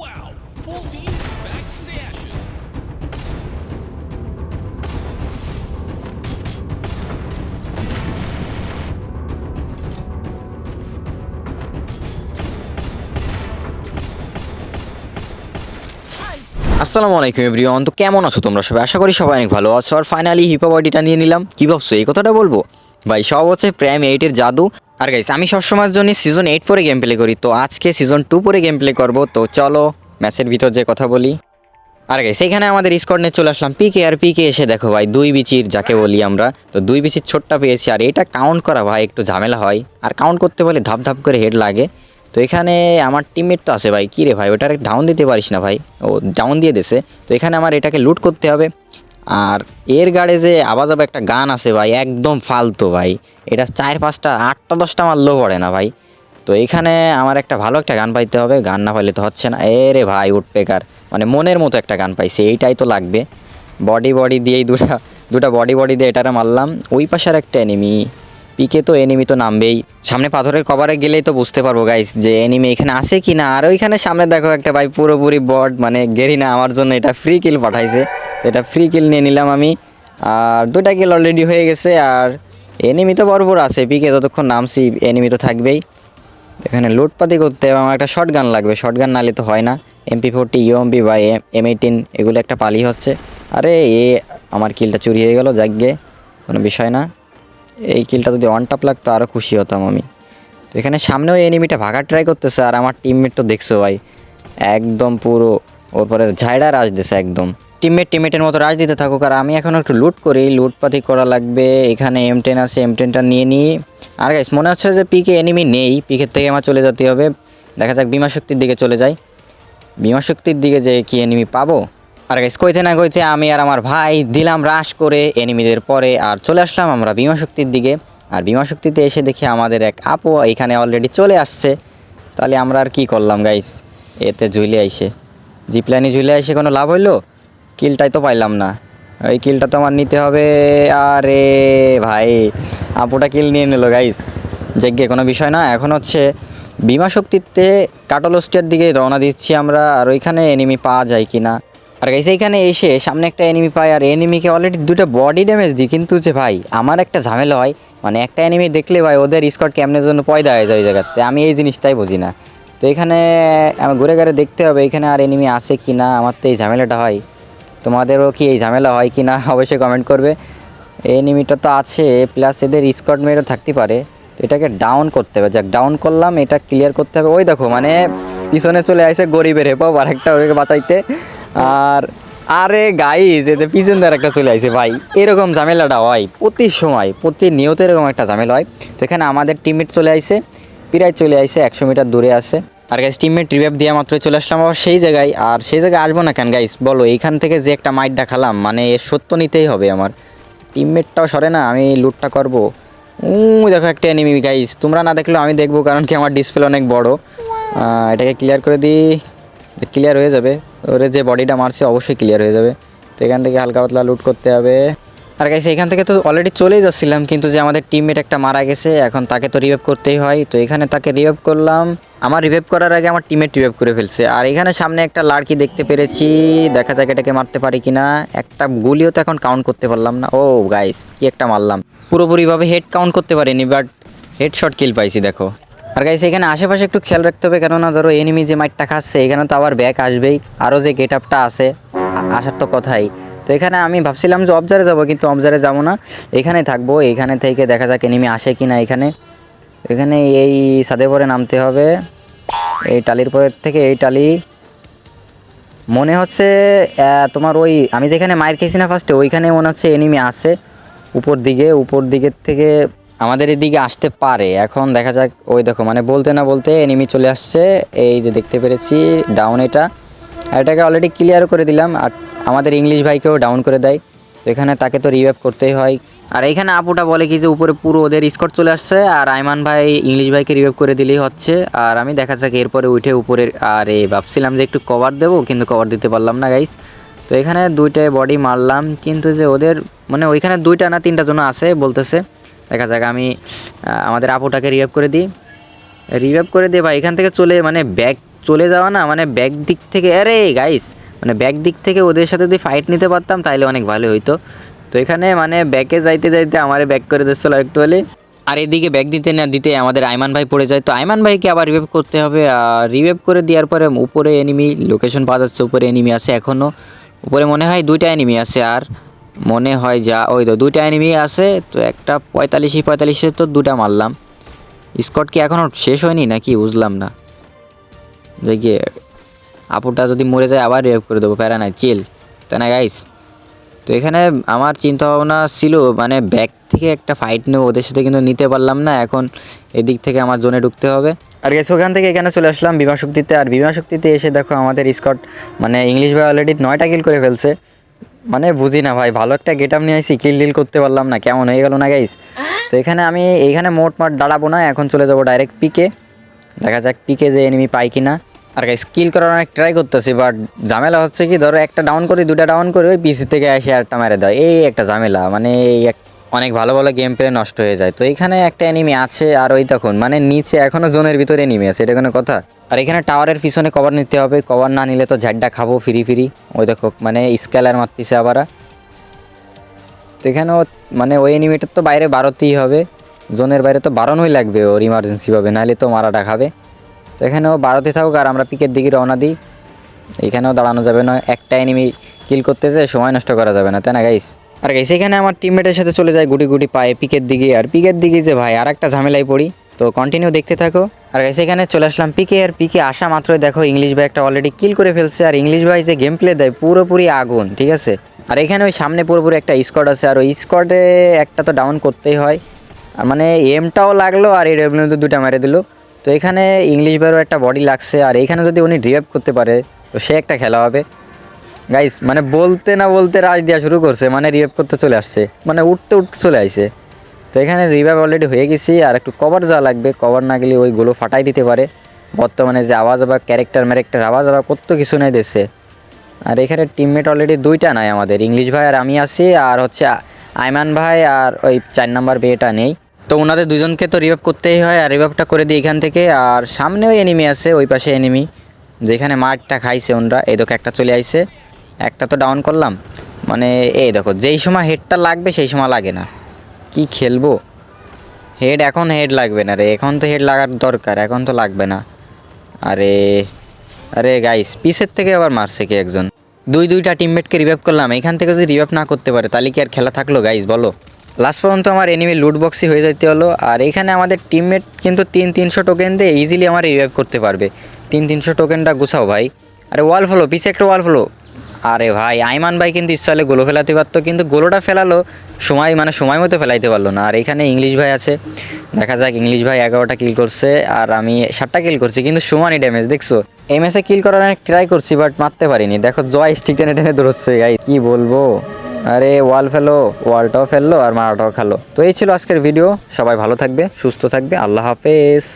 Wow! Full team is back in the action. আসসালামু আলাইকুম everyone, তো কেমন আছো তোমরা সবাই? আশা করি সবাই অনেক ভালো আছো। আর ফাইনালি হিপো বডিটা নিয়ে নিলাম। কী ভাবছ? এই কথাটা বলব? ভাই, সব হচ্ছে প্রাইম এইটের জাদু। আর গাইস আমি সবসময়ের জন্য সিজন এইট পরে গেম প্লে করি, তো আজকে সিজন টু পরে গেম প্লে করব, তো চলো ম্যাচের ভিতর যে কথা বলি। আর গাইস এখানে আমাদের স্কোয়াড নিয়ে চলে আসলাম পিকে আর পিকে এসে দেখো ভাই, দুই বিচির যাকে বলি আমরা, তো দুই বিচির ছোট্টা পেয়েছি, আর এটা কাউন্ট করা ভাই, একটু ঝামেলা হয়, আর কাউন্ট করতে বলে ধাপ ধাপ করে হেড লাগে। তো এখানে আমার টিমমেট তো আছে ভাই কী রে ভাই, ওটার ডাউন দিতে পারিস না ভাই, ও ডাউন দিয়ে দিছে তো এখানে আমার এটাকে লুট করতে হবে। আর এর গাড়ে যে আবার যাবে একটা গান আছে ভাই, একদম ফালতু ভাই। এটা চার পাঁচটা, আটটা, দশটা মারলেও পড়ে না ভাই। তো এখানে আমার একটা ভালো একটা গান পাইতে হবে, গান না পাইলে তো হচ্ছে না। এ রে ভাই উঠপেকার মানে মনের মতো একটা গান পাইছে, এইটাই তো লাগবে। বডি বডি দিয়েই দুটা দুটা বডি বডি দিয়ে এটারে মারলাম। ওই পাশের একটা এনিমি পিকে তো এনিমি তো নামবেই। সামনে পাথরের কভারে গেলেই তো বুঝতে পারব গাইস যে এনিমি এখানে আছে কি না আর ওইখানে সামনে দেখো একটা ভাই পুরোপুরি বড মানে গেরিনা আমার জন্য এটা ফ্রি কিল পাঠাইছে। তো এটা ফ্রি কিল নিয়ে নিলাম আমি। আর দুটা কিল অলরেডি হয়ে গেছে, আর এনিমি তো বড় আছে। পিকে যতক্ষণ নামছি এনিমি তো থাকবেই। এখানে লুটপাতি করতে আমার একটা শর্ট গান লাগবে। শর্ট গান নালে তো হয় না। এমপি ফোরটি ইউএমপি বা এম এইটিন এগুলো একটা পালি হচ্ছে। আরে, এ, আমার কিলটা চুরি হয়ে গেল যাগ্গে কোনো বিষয় না। এই কিলটা যদি ওয়ান টাপ লাগতো আরও খুশি হতাম আমি। তো এখানে সামনেও এনিমিটা ভাগার ট্রাই করতেছে, আর আমার টিমমেট তো দেখছ ভাই। একদম পুরো, ওর পরে ঝাইডা রাজ দিছে একদম। টিমমেট টিমমেটের মতো রাজ দিতে থাকুক আর আমি এখন একটু লুট করি লুটপাতি করা লাগবে, এখানে এম টেন আছে এম টেনটা নিয়ে নিই। আর গাইস মনে হচ্ছে যে পিকে এনিমি নেই পিকের থেকে আমার চলে যেতে হবে। দেখা যাক বিমা শক্তির দিকে চলে যাই। বিমা শক্তির দিকে যে কি এনিমি পাবো? আর গাইস কইতে না কইতে আমি আর আমার ভাই দিলাম রাশ করে এনিমিদের পরে আর চলে আসলাম আমরা বিমা শক্তির দিকে। আর বিমা শক্তিতে এসে দেখি আমাদের এক আপু এখানে অলরেডি চলে আসছে। তাহলে আমরা আর কি করলাম গাইস এতে ঝুলে আইসে। জিপলাইনে ঝুলে আইসে কোনো লাভ হইল? কিলটাই তো পাইলাম না। ওই কিলটা তো আমার নিতে হবে, আরে ভাই, আপুটা কিল নিয়ে নিল গাইস যজ্ঞে, কোনো বিষয় না। এখন হচ্ছে বিমা শক্তিতে কাটলস্টের দিকে রওনা দিচ্ছি আমরা, আর ওইখানে এনিমি পাওয়া যায় কি না আর গাইস এইখানে এসে সামনে একটা এনিমি পাই, আর এনিমিকে অলরেডি দুটো বডি ড্যামেজ দিই। কিন্তু যে ভাই, আমার একটা ঝামেলা হয় মানে একটা এনিমি দেখলে ভাই, ওদের স্কট কেমনের জন্য পয়দা হয়ে যায় ওই জায়গাতে। আমি এই জিনিসটাই বুঝি না। তো এখানে, আমার ঘুরে ঘুরে দেখতে হবে, এখানে আর এনিমি আছে কি না আমার তো এই ঝামেলাটা হয়। তোমাদেরও কি এই ঝামেলা হয় কি না, অবশ্যই কমেন্ট করবে। এনিমিটা তো আছে প্লাস এদের স্কট মেয়েরও থাকতে পারে। এটাকে ডাউন করতে হবে, যাক ডাউন করলাম, এটা ক্লিয়ার করতে হবে। ওই দেখো মানে পিছনে চলে আসে গরিবের হেপাও আর একটা ওদেরকে বাঁচাইতে। আর, আরে গাইজ এতে পিছন দিয়ে একটা চলে আসে ভাই। এরকম ঝামেলাটা হয় প্রতি সময় প্রতি নিয়ত এরকম একটা ঝামেলা হয়। তো এখানে আমাদের টিমমেট চলে আসে প্রায় চলে আসে একশো মিটার দূরে আছে। আর গাইস টিমমেট রিভাইভ দিয়ে মাত্র চলে আসলাম আবার সেই জায়গায়। আর সেই জায়গায় আসব না কেন গাইস বলো, এইখান থেকে যে একটা মাইট দেখালাম মানে এর সত্য নিতেই হবে আমার। টিমমেটটাও সরে না, আমি লুটটা করব। উ দেখো একটা এনিমি গাইস তোমরা না দেখলেও আমি দেখব কারণ কি আমার ডিসপ্লে অনেক বড়। এটাকে ক্লিয়ার করে দিই। ক্লিয়ার হয়ে যাবে। ওরে যে বডিটা মারছে, অবশ্যই ক্লিয়ার হয়ে যাবে। তো এখান থেকে হালকা পাতলা লুট করতে হবে। আর গাইস এখান থেকে তো অলরেডি চলেই যাচ্ছিলাম, কিন্তু যে আমাদের টিমমেট একটা মারা গেছে, এখন তাকে তো রিভাইভ করতেই হয়। তো এখানে তাকে রিভাইভ করলাম। আমার রিভাইভ করার আগে আমার টিমমেট রিভাইভ করে ফেলছে। আর এখানে সামনে একটা লাড়কি দেখতে পেরেছি। দেখা যাক এটাকে মারতে পারি কিনা। একটা গুলিও তো এখন কাউন্ট করতে পারলাম না। ও গাইস কি একটা মারলাম। পুরোপুরিভাবে হেড কাউন্ট করতে পারিনি বাট হেড শট কিল পাইছি, দেখো। আর গাইস এখানে আশেপাশে একটু খেয়াল রাখতে হবে, কেননা ধরো এনিমি যে মাইটটা খাচ্ছে, এখানে তো আবার ব্যাক আসবেই। আরও যে গেট আপটা আছে আসার তো কথাই। তো এখানে আমি ভাবছিলাম যে অবজারে যাব, কিন্তু অবজারে যাব না। এখানে থাকব, এখানে থেকে দেখা যাক এনিমি আসে কি না এখানে। এখানে এই সাদে পরে নামতে হবে। এই টালির পরের থেকে এই টালি। মনে হচ্ছে তোমার ওই, আমি যেখানে মায়ের খেয়েছি না ফার্স্টে ওইখানে মনে হচ্ছে এনিমি আসে। উপর দিকে, উপর দিকের থেকে আমাদের এদিকে আসতে পারে। এখন দেখা যাক, ওই দেখো মানে বলতে না বলতে এনিমি চলে আসছে। এই যে দেখতে পেরেছি ডাউন এটা। এটাকে অলরেডি ক্লিয়ার করে দিলাম, আর আমাদের ইংলিশ ভাইকেও ডাউন করে দেয়। তো এখানে তাকে তো রিভাইভ করতেই হয়। আর এইখানে আপুটা বলে কি যে উপরে পুরো ওদের স্কট চলে আসছে, আর আইমান ভাই ইংলিশ ভাইকে রিভাইভ করে দিলেই হচ্ছে। আর আমি দেখা যাক এরপরে উঠে উপরে আর এ ভাবছিলাম যে একটু কভার দেবো, কিন্তু কভার দিতে পারলাম না গাইস তো এখানে দুইটা বডি মারলাম, কিন্তু যে ওদের মানে ওইখানে দুইটা না তিনটা জন আছে বলতেছে। দেখা যাক আমি আমাদের আপুটাকে রিভাইভ করে দিই। রিভাইভ করে দিয়ে ভাই, এখান থেকে চলে মানে ব্যাগ চলে যাওয়া না মানে ব্যাক দিক থেকে, আরে গাইস মানে ব্যাক দিক থেকে ওদের সাথে যদি ফাইট নিতে পারতাম তাহলে অনেক ভালো হইতো। তো এখানে মানে ব্যাকে যাইতে যাইতে আমারে ব্যাক করে দিচ্ছিল একটু হলে আর এদিকে ব্যাক দিতে না দিতে আমাদের আইমান ভাই পড়ে যায়। তো আইমান ভাইকে আবার রিভেভ করতে হবে। আর রিভেভ করে দেওয়ার পরে উপরে এনিমি লোকেশন পাওয়া যাচ্ছে, উপরে এনিমি আছে এখনও উপরে মনে হয় দুইটা এনিমি আছে আর মনে হয় যা, ওই তো দুইটা এনিমি আছে। তো একটা পঁয়তাল্লিশে পঁয়তাল্লিশে তো দুটা মারলাম। স্কট কি এখনও শেষ হয়নি নাকি? বুঝলাম না। যে আপুটা যদি মরে যায় আবার রেপ করে দেবো, প্যারা নাই চিল তাই না গাইস তো এখানে আমার চিন্তা ভাবনা ছিল মানে ব্যাক থেকে একটা ফাইট নেব, ওদের সাথে কিন্তু নিতে পারলাম না, এখন এদিক থেকে আমার জোনে ঢুকতে হবে। আর গেছে ওখান থেকে এখানে চলে আসলাম বিমা শক্তিতে, আর বিমা শক্তিতে এসে দেখো আমাদের স্কট মানে ইংলিশ ভাই অলরেডি নয়টা কিল করে ফেলছে। মানে বুঝি না ভাই, ভালো একটা গেট আপ নিয়ে আসি কিল ডিল করতে পারলাম না, কেমন হয়ে গেল না গাইস তো এখানে আমি এইখানে মোট মাঠ দাঁড়াবো না, এখন চলে যাব ডাইরেক্ট পিকে দেখা যাক পিকে যে এনিমি পাই কিনা। আর গাইস কিল করার অনেক ট্রাই করতেছি বাট ঝামেলা হচ্ছে কি, ধরো একটা ডাউন করি দুটা ডাউন করে, ওই পিসি থেকে এসে একটা মেরে দেয়। এই একটা ঝামেলা মানে এই এক- অনেক ভালো ভালো গেম প্লে নষ্ট হয়ে যায়। তো এখানে একটা এনিমি আছে, আর ওই তখন মানে নিচে এখনও জোনের ভিতরে এনিমি আছে, এটা কোনো কথা? আর এখানে টাওয়ারের পিছনে কভার নিতে হবে কভার না নিলে তো ঝাড্ডা খাব ফিরি ফিরি ওই দেখো মানে স্কেলার মারতেছে আবার। তো এখানেও মানে ওই এনিমিটার তো বাইরে বারোতেই হবে, জোনের বাইরে তো বারোনোই লাগবে, ওর ইমার্জেন্সিভাবে নাহলে তো মারাটা খাবে। তো এখানেও বারোতে থাকুক আর আমরা পিকের দিকে রওনা দিই। এখানেও দাঁড়ানো যাবে না, একটা এনিমি কিল করতে যায় সময় নষ্ট করা যাবে না, তাই না গাইস আর গাইস এখানে আমার টিমমেটের সাথে চলে যায় গুটি গুটি পায়ে পিকের দিকে। আর পিকের দিকে যে ভাই আর একটা ঝামেলায় পড়ি। তো কন্টিনিউ দেখতে থাকো। আর গাইস এখানে চলে আসলাম পিকে আর পিকে আসা মাত্রই দেখো ইংলিশ ভাই একটা অলরেডি কিল করে ফেলছে। আর ইংলিশ ভাই যে গেম প্লে দেয়, পুরোপুরি আগুন, ঠিক আছে? আর এখানে ওই সামনে পুরোপুরি একটা স্কোয়াড আছে। আর ওই স্কোয়াডে একটা তো ডাউন করতেই হয়। আর মানে এমটাও লাগল আর এই ডব্লিউ দুটা মেরে দিল। তো এখানে ইংলিশ বাইরও একটা বডি লাগছে, আর এখানে যদি উনি রিভাইভ করতে পারে, তো সে একটা খেলা হবে। গাইস মানে বলতে না বলতে রাজ দেওয়া শুরু করছে মানে রিভাইভ করতে চলে আসছে মানে উঠতে উঠতে চলে আসছে তো এখানে রিভাইভ অলরেডি হয়ে গেছি, আর একটু কভার যা লাগবে কভার না গেলে ওই ওইগুলো ফাটাই দিতে পারে। বর্তমানে যে আওয়াজ বা ক্যারেক্টার ম্যারেক্টার আওয়াজ বা কত কিছু নেই দেশে আর এখানে টিমমেট অলরেডি দুইটা নাই আমাদের ইংলিশ ভাই আর আমি আছি, আর হচ্ছে আইমান ভাই আর ওই চার নাম্বার বিয়েটা নেই। তো ওনাদের দুজনকে তো রিভাইভ করতেই হয় আর রিভাইভটা করে দিই এখান থেকে। আর সামনে ওই এনিমি আছে, ওই পাশে এনিমি যেখানে মাঠটা খাইছে ওনরা। এই দেখো, একটা চলে আইছে। একটা তো ডাউন করলাম। মানে এই দেখো, যেই সময় হেডটা লাগবে সেই সময় লাগে না। কি খেলব? হেড এখন হেড লাগবে না রে। এখন তো হেড লাগার দরকার, এখন তো লাগবে না। আরে আরে গাইস পিসের থেকে আবার মারছে কি একজন? দুই দুইটা টিমমেটকে রিভাইভ করলাম। এখান থেকে যদি রিভাইভ না করতে পারে, তাহলে কি আর খেলা থাকল গাইস বলো? লাস্ট পর্যন্ত আমার এনিমি লুট বক্সই হয়ে যেতে হলো। আর এখানে আমাদের টিমমেট কিন্তু তিন তিনশো টোকেন দিয়ে ইজিলি আমার রিভাইভ করতে পারবে। তিন তিনশো টোকেনটা গুছাও ভাই। আরে ওয়াল ফলো পিছে একটা ওয়াল ফলো আরে ভাই, আইমান ভাই কিন্তু ইচ্ছা হলে গোলো ফেলাতে পারতো, কিন্তু গোলোটা ফেলালো, সময় মানে সময় মতো ফেলাইতে পারল না। আর এখানে ইংলিশ ভাই আছে। দেখা যাক ইংলিশ ভাই এগারোটা কিল করছে, আর আমি সাতটা কিল করছি, কিন্তু সমানই ড্যামেজ দেখছ? এই ম্যাচে কিল করার অনেক ট্রাই করছি বাট মারতে পারিনি। দেখো, জয় স্টিক টেনে টেনে ধরছে গাই কি বলব? আরে ওয়াল ফেলো, ওয়ালটাও ফেলল আর মারাটাও খেলো। তো এই ছিল আজকের ভিডিও সবাই ভালো থাকবে, সুস্থ থাকবে। আল্লাহ হাফেজ।